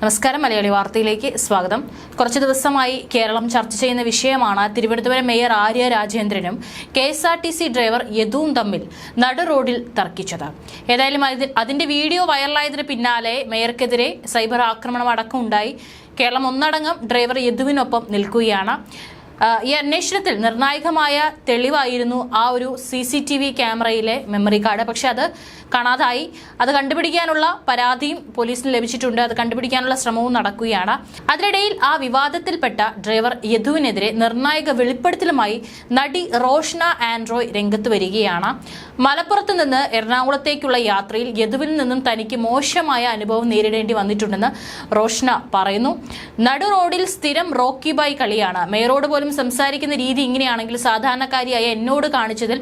നമസ്കാരം മലയാളി വാർത്തയിലേക്ക് സ്വാഗതം. കുറച്ചു ദിവസമായി കേരളം ചർച്ച ചെയ്യുന്ന വിഷയമാണ് Thiruvananthapuram mayor Arya രാജേന്ദ്രനും K S R T C driver യദുവും തമ്മിൽ നടു റോഡിൽ തർക്കിച്ചത്. ഏതായാലും അതിന്റെ വീഡിയോ വൈറലായതിന് പിന്നാലെ മേയർക്കെതിരെ സൈബർ ആക്രമണം അടക്കം ഉണ്ടായി കേരളം ഒന്നടങ്കം ഡ്രൈവർ യദുവിനൊപ്പം നിൽക്കുകയാണ്. ഈ അന്വേഷണത്തിൽ നിർണായകമായ തെളിവായിരുന്നു ആ ഒരു സി സി ടി വി ക്യാമറയിലെ മെമ്മറി കാർഡ് പക്ഷെ അത് കാണാതായി. അത് കണ്ടുപിടിക്കാനുള്ള പരാതിയും പോലീസിന് ലഭിച്ചിട്ടുണ്ട്. അത് കണ്ടുപിടിക്കാനുള്ള ശ്രമവും നടക്കുകയാണ്. അതിനിടയിൽ ആ വിവാദത്തിൽപ്പെട്ട ഡ്രൈവർ യദുവിനെതിരെ നിർണായക വെളിപ്പെടുത്തലുമായി നടി റോഷ്ന ആൻഡ്രോയ് രംഗത്ത് വരികയാണ്. മലപ്പുറത്ത് നിന്ന് എറണാകുളത്തേക്കുള്ള യാത്രയിൽ യദുവിൽ നിന്നും തനിക്ക് മോശമായ അനുഭവം നേരിടേണ്ടി വന്നിട്ടുണ്ടെന്ന് റോഷ്ന പറയുന്നു. നടു റോഡിൽ സ്ഥിരം റോക്കി ബൈ കളിയാണ്. മേയറോട് പോലും സംസാരിക്കുന്ന രീതി ഇങ്ങനെയാണെങ്കിൽ സാധാരണക്കാരിയായ എന്നോട് കാണിച്ചതിൽ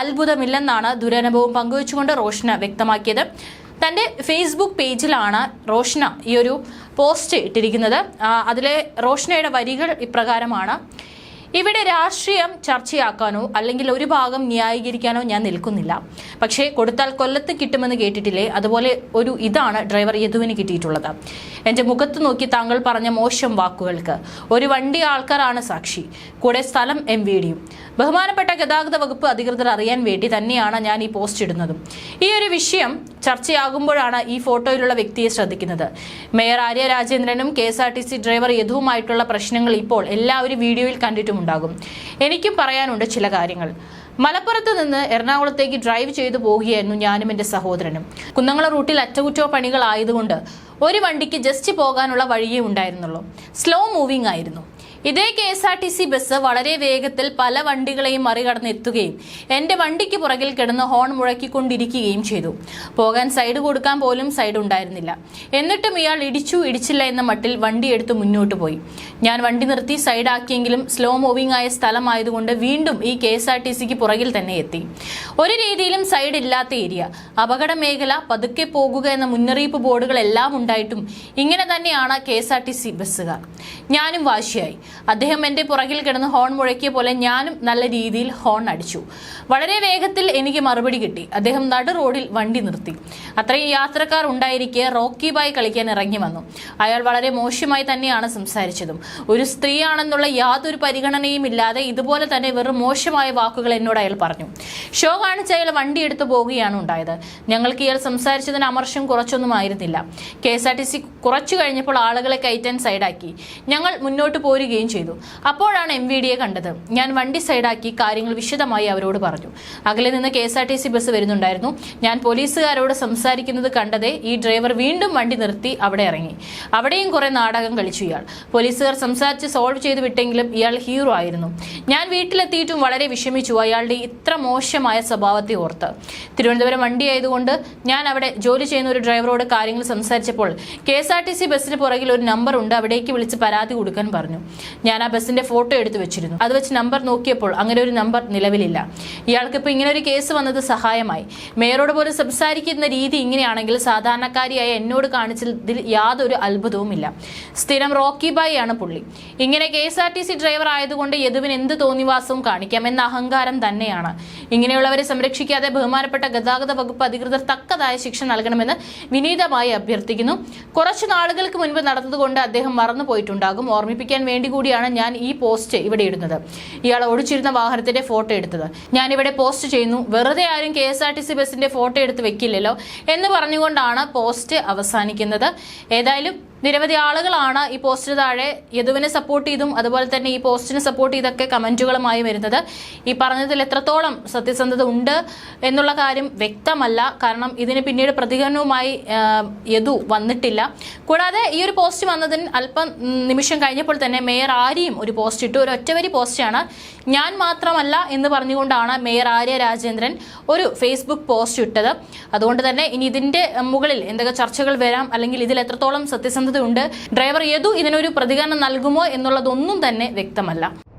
അത്ഭുതമില്ലെന്നാണ് ദുരനുഭവം പങ്കുവച്ചുകൊണ്ട് റോഷന വ്യക്തമാക്കിയത്. തന്റെ ഫേസ്ബുക്ക് പേജിലാണ് റോഷന ഈ ഒരു പോസ്റ്റ് ഇട്ടിരിക്കുന്നത്. അതിലെ റോഷനയുടെ വരികൾ ഇപ്രകാരമാണ്. ഇവിടെ രാഷ്ട്രീയം ചർച്ചയാക്കാനോ അല്ലെങ്കിൽ ഒരു ഭാഗം ന്യായീകരിക്കാനോ ഞാൻ നിൽക്കുന്നില്ല. പക്ഷേ കൊടുത്താൽ കൊല്ലത്ത് കിട്ടുമെന്ന് കേട്ടിട്ടില്ലേ? അതുപോലെ ഒരു ഇതാണ് ഡ്രൈവർ യദുവിന് കിട്ടിയിട്ടുള്ളത്. എന്റെ മുഖത്ത് നോക്കി താങ്കൾ പറഞ്ഞ മോശം വാക്കുകൾക്ക്. ഒരു വണ്ടി ആൾക്കാരാണ് സാക്ഷി. കൂടെ സ്ഥലം എം വി ഡിയും ബഹുമാനപ്പെട്ട ഗതാഗത വകുപ്പ് അധികൃതർ അറിയാൻ വേണ്ടി തന്നെയാണ് ഞാൻ ഈ പോസ്റ്റ് ഇടുന്നതും. ഈ ഒരു വിഷയം ചർച്ചയാകുമ്പോഴാണ് ഈ ഫോട്ടോയിലുള്ള വ്യക്തിയെ ശ്രദ്ധിക്കുന്നത്. Mayor Arya രാജേന്ദ്രനും K S R T C driver യഥുവുമായിട്ടുള്ള പ്രശ്നങ്ങൾ ഇപ്പോൾ എല്ലാവരും വീഡിയോയിൽ കണ്ടിട്ടുമുണ്ടാകും. എനിക്കും പറയാനുണ്ട് ചില കാര്യങ്ങൾ. മലപ്പുറത്ത് നിന്ന് എറണാകുളത്തേക്ക് ഡ്രൈവ് ചെയ്തു പോവുകയായിരുന്നു ഞാനും എന്റെ സഹോദരനും. കുന്നംകുളം റൂട്ടിൽ അറ്റകുറ്റോ ആയതുകൊണ്ട് ഒരു വണ്ടിക്ക് ജസ്റ്റ് പോകാനുള്ള വഴിയേ ഉണ്ടായിരുന്നുള്ളൂ. സ്ലോ മൂവിംഗ് ആയിരുന്നു. ഇതേ K S R T C bus വളരെ വേഗത്തിൽ പല വണ്ടികളെയും മറികടന്ന് എത്തുകയും എന്റെ വണ്ടിക്ക് പുറകിൽ കിടന്ന് ഹോൺ മുഴക്കിക്കൊണ്ടിരിക്കുകയും ചെയ്തു. പോകാൻ സൈഡ് കൊടുക്കാൻ പോലും സൈഡ് ഉണ്ടായിരുന്നില്ല. എന്നിട്ടും ഇയാൾ ഇടിച്ചു ഇടിച്ചില്ല എന്ന മട്ടിൽ വണ്ടി എടുത്ത് മുന്നോട്ട് പോയി. ഞാൻ വണ്ടി നിർത്തി സൈഡാക്കിയെങ്കിലും സ്ലോ മൂവിംഗ് ആയ സ്ഥലമായതുകൊണ്ട് വീണ്ടും ഈ കെ എസ് ആർ ടി സിക്ക് പുറകിൽ തന്നെ എത്തി. ഒരു രീതിയിലും സൈഡ് ഇല്ലാത്ത ഏരിയ അപകട മേഖല പതുക്കെ പോകുക എന്ന മുന്നറിയിപ്പ് ബോർഡുകൾ ബോർഡുകളെല്ലാം ഉണ്ടായിട്ടും ഇങ്ങനെ തന്നെയാണ് K S R T C ബസ്സുകാർ. ഞാനും വാശിയായി. അദ്ദേഹം എന്റെ പുറകിൽ കിടന്ന് ഹോൺ മുഴക്കിയ പോലെ ഞാനും നല്ല രീതിയിൽ ഹോൺ അടിച്ചു. വളരെ വേഗത്തിൽ എനിക്ക് മറുപടി കിട്ടി. അദ്ദേഹം നടു റോഡിൽ വണ്ടി നിർത്തി. അത്രയും യാത്രക്കാർ ഉണ്ടായിരിക്കെ റോക്കി ബായ് കളിക്കാൻ ഇറങ്ങി വന്നു. അയാൾ വളരെ മോശമായി തന്നെയാണ് സംസാരിച്ചതും. ഒരു സ്ത്രീയാണെന്നുള്ള യാതൊരു പരിഗണനയും ഇല്ലാതെ ഇതുപോലെ തന്നെ വെറും മോശമായ വാക്കുകൾ എന്നോട് അയാൾ പറഞ്ഞു. ഷോ കാണിച്ച് അയാൾ വണ്ടി എടുത്തു പോവുകയാണ് ഉണ്ടായത്. ഞങ്ങൾക്ക് ഇയാൾ സംസാരിച്ചതിന് അമർഷം കുറച്ചൊന്നും ആയിരുന്നില്ല. K S R T C കുറച്ചു കഴിഞ്ഞപ്പോൾ ആളുകളെ കയറ്റാൻ സൈഡാക്കി. ഞങ്ങൾ മുന്നോട്ട് പോരുകയും ചെയ്തു. അപ്പോഴാണ് എം വി ഡിയെ കണ്ടത്. ഞാൻ വണ്ടി സൈഡാക്കി കാര്യങ്ങൾ വിശദമായി അവരോട് പറഞ്ഞു. അകലെ നിന്ന് K S R T C bus വരുന്നുണ്ടായിരുന്നു. ഞാൻ പോലീസുകാരോട് സംസാരിക്കുന്നത് കണ്ടതേ ഈ ഡ്രൈവർ വീണ്ടും വണ്ടി നിർത്തി അവിടെ ഇറങ്ങി. അവിടെയും കുറെ നാടകം കളിച്ചു ഇയാൾ. പോലീസുകാർ സംസാരിച്ച് സോൾവ് ചെയ്ത് വിട്ടെങ്കിലും ഇയാൾ ഹീറോ ആയിരുന്നു. ഞാൻ വീട്ടിലെത്തിയിട്ടും വളരെ വിഷമിച്ചു. അയാളുടെ ഇത്ര മോശമായ സ്വഭാവത്തെ ഓർത്ത്. തിരുവനന്തപുരം വണ്ടി ആയതുകൊണ്ട് ഞാൻ അവിടെ ജോലി ചെയ്യുന്ന ഒരു ഡ്രൈവറോട് കാര്യങ്ങൾ സംസാരിച്ചപ്പോൾ K S R T C ബസ്സിന് പുറകിൽ ഒരു നമ്പർ ഉണ്ട്. അവിടേക്ക് വിളിച്ച് പരാതി കൊടുക്കാൻ പറഞ്ഞു. ഞാൻ ആ ബസ്സിന്റെ ഫോട്ടോ എടുത്തു വെച്ചിരുന്നു. അത് വെച്ച് നമ്പർ നോക്കിയപ്പോൾ അങ്ങനെ ഒരു നമ്പർ നിലവിലില്ല. ഇയാൾക്ക് ഇപ്പോൾ ഇങ്ങനെ ഒരു കേസ് വന്നത് സഹായമായി. മേയറോട് പോലും സംസാരിക്കുന്ന രീതി ഇങ്ങനെയാണെങ്കിൽ സാധാരണക്കാരിയായ എന്നോട് കാണിച്ചതിൽ യാതൊരു അത്ഭുതവുമില്ല. സ്ഥിരം റോക്കി ബായി ആണ് പുള്ളി. ഇങ്ങനെ K S R T C driver ആയതുകൊണ്ട് യദുവിന് എന്ത് തോന്നിവാസവും കാണിക്കാം എന്ന അഹങ്കാരം തന്നെയാണ്. ഇങ്ങനെയുള്ളവരെ സംരക്ഷിക്കാതെ ബഹുമാനപ്പെട്ട ഗതാഗത വകുപ്പ് അധികൃതർ തക്കതായ ശിക്ഷ നൽകണമെന്ന് വിനീതമായി അഭ്യർത്ഥിക്കുന്നു. കുറച്ചു നാളുകൾക്ക് മുൻപ് നടന്നതുകൊണ്ട് അദ്ദേഹം മറന്നു പോയിട്ടുണ്ടാകും. ഓർമ്മിപ്പിക്കാൻ വേണ്ടി കൂടിയാണ് ഞാൻ ഈ പോസ്റ്റ് ഇവിടെ ഇടുന്നത്. ഇയാൾ ഓടിച്ചിരുന്ന വാഹനത്തിന്റെ ഫോട്ടോ എടുത്തത്. ഞാൻ ഇവിടെ പോസ്റ്റ് ചെയ്യുന്നു. വെറുതെ ആരും K S R T C ബസിന്റെ ഫോട്ടോ എടുത്ത് വെക്കില്ലല്ലോ എന്ന് പറഞ്ഞുകൊണ്ടാണ് പോസ്റ്റ് അവസാനിക്കുന്നത്. ഏതായാലും നിരവധി ആളുകളാണ് ഈ പോസ്റ്റിന് താഴെ യദുവിനെ സപ്പോർട്ട് ചെയ്തും അതുപോലെ തന്നെ ഈ പോസ്റ്റിനെ സപ്പോർട്ട് ചെയ്തൊക്കെ കമന്റുകളുമായി വരുന്നത്. ഈ പറഞ്ഞതിൽ എത്രത്തോളം സത്യസന്ധത ഉണ്ട് എന്നുള്ള കാര്യം വ്യക്തമല്ല. കാരണം ഇതിന് പിന്നീട് പ്രതികരണവുമായി യദു വന്നിട്ടില്ല. കൂടാതെ ഈ ഒരു പോസ്റ്റ് വന്നതിന് അല്പം നിമിഷം കഴിഞ്ഞപ്പോൾ തന്നെ മേയർ ആര്യയും ഒരു പോസ്റ്റ് ഇട്ടു. ഒരു ഒറ്റവരി പോസ്റ്റാണ്. ഞാൻ മാത്രമല്ല എന്ന് പറഞ്ഞുകൊണ്ടാണ് മേയർ ആര്യ രാജേന്ദ്രൻ ഒരു ഫേസ്ബുക്ക് പോസ്റ്റ് ഇട്ടത്. അതുകൊണ്ട് തന്നെ ഇനി ഇതിന്റെ മുകളിൽ എന്തൊക്കെ ചർച്ചകൾ വരാം അല്ലെങ്കിൽ ഇതിൽ എത്രത്തോളം സത്യസന്ധത ഉണ്ട് ഡ്രൈവർ യദു ഇതിനൊരു പ്രതികരണം നൽകുമോ എന്നുള്ളതൊന്നും തന്നെ വ്യക്തമല്ല.